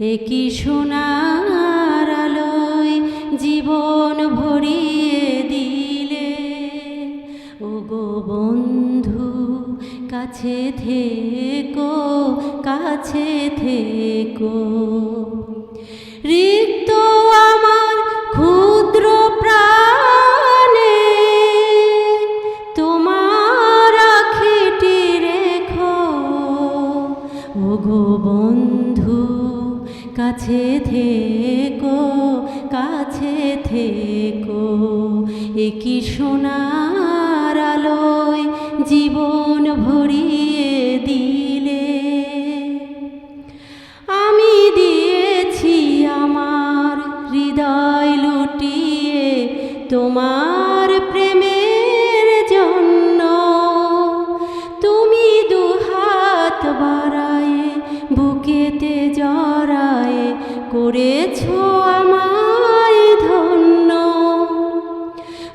একই সোনার আলোয় জীবন ভরিয়ে দিলে? ও গো বন্ধু, কাছে থেকো কাছে থেকো। রিক্ত আমার ক্ষুদ্র প্রাণে তোমার আখিটি রেখো। ও গো বন্ধু কাছে থেকো কাছে থেকো। একই সোনার আলোয় জীবন ভরিয়ে দিলে? আমি দিয়েছি আমার হৃদয় লুটিয়ে, তোমার করেছ আমায় ধন্য।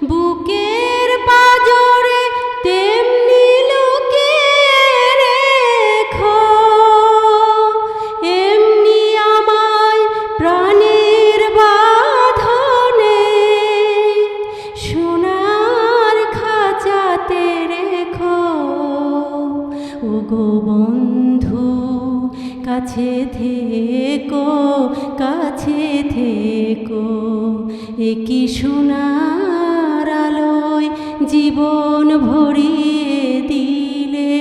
বুকের পাজরে তেমনি লুকিয়ে রেখো। এমনি আমায় প্রাণের বাঁধনে সোনার খাঁচাতে রেখো। ও গো কাছে থেকো কাছে থেকো। একই সোনার আলোয় জীবন ভরিয়ে দিলে?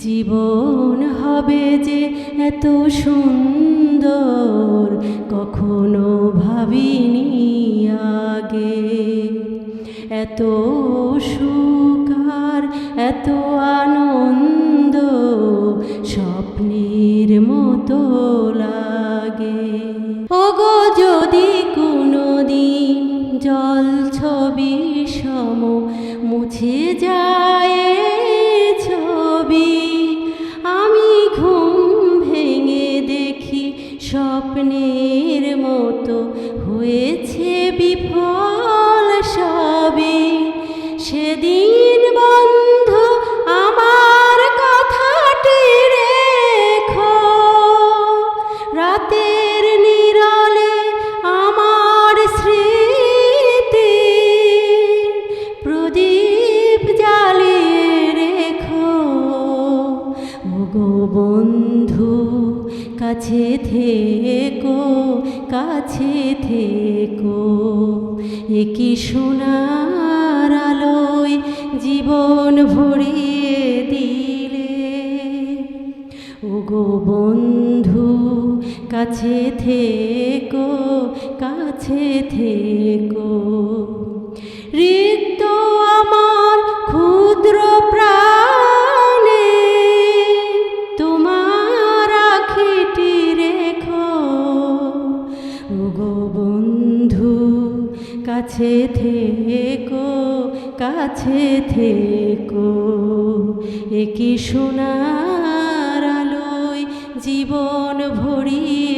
জীবন হবে যে এত সুন্দর, কখনো ভাবিনি আগে। এত সুখ আর এত আনন্দ মুছে যায় ছবি। আমি ঘুম ভেঙে দেখি স্বপ্নের বন্ধু, কাছে থেকো কাছে থেকো। একই সোনার আলোয় জীবন ভরিয়ে দিলে। ওগো বন্ধু, কাছে থেকো কাছে থেকো। রিক্ত আমার কাছে থেকো কাছে থেকো। একই সোনার আলোয় জীবন ভরিয়ে